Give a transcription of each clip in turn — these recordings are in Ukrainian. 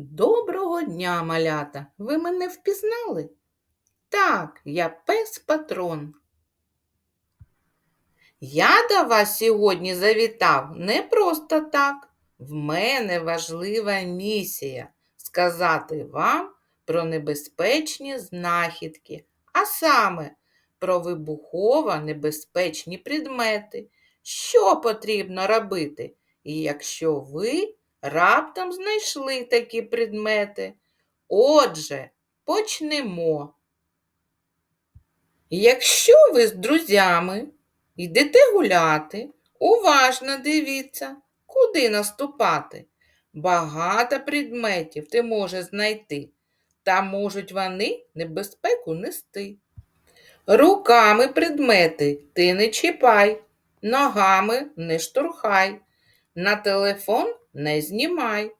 Доброго дня, малята! Ви мене впізнали? Так, я пес патрон. Я до вас сьогодні завітав не просто так. В мене важлива місія сказати вам про небезпечні знахідки, а саме про вибухово небезпечні предмети. Що потрібно робити? І якщо ви раптом знайшли такі предмети. Отже, почнемо. Якщо ви з друзями йдете гуляти, уважно дивіться, куди наступати. Багато предметів ти можеш знайти, та можуть вони небезпеку нести. Руками предмети ти не чіпай, ногами не штурхай, на телефон не знімай.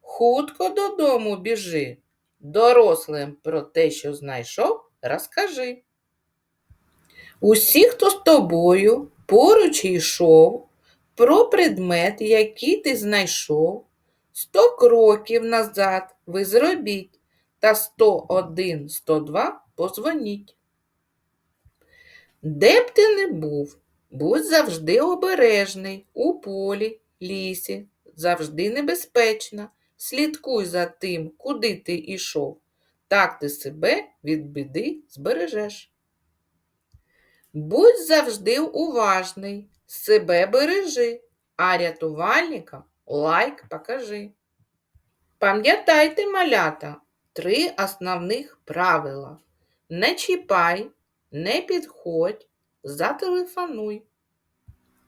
Хутко додому біжи. Дорослим про те, що знайшов, розкажи. Усі, хто з тобою поруч йшов, про предмет, який ти знайшов, сто кроків назад ви зробіть та 101, 102 позвоніть. Де б ти не був, будь завжди обережний у полі, лісі, завжди небезпечно. Слідкуй за тим, куди ти йшов. Так ти себе від біди збережеш. Будь завжди уважний, себе бережи, а рятувальникам лайк покажи. Пам'ятайте, малята, три основних правила. Не чіпай, не підходь, зателефонуй.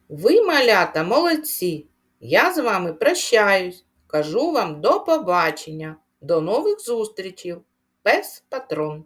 Ви, малята, молодці! Я з вами прощаюсь. Кажу вам до побачення, до нових зустрічей. Пес патрон.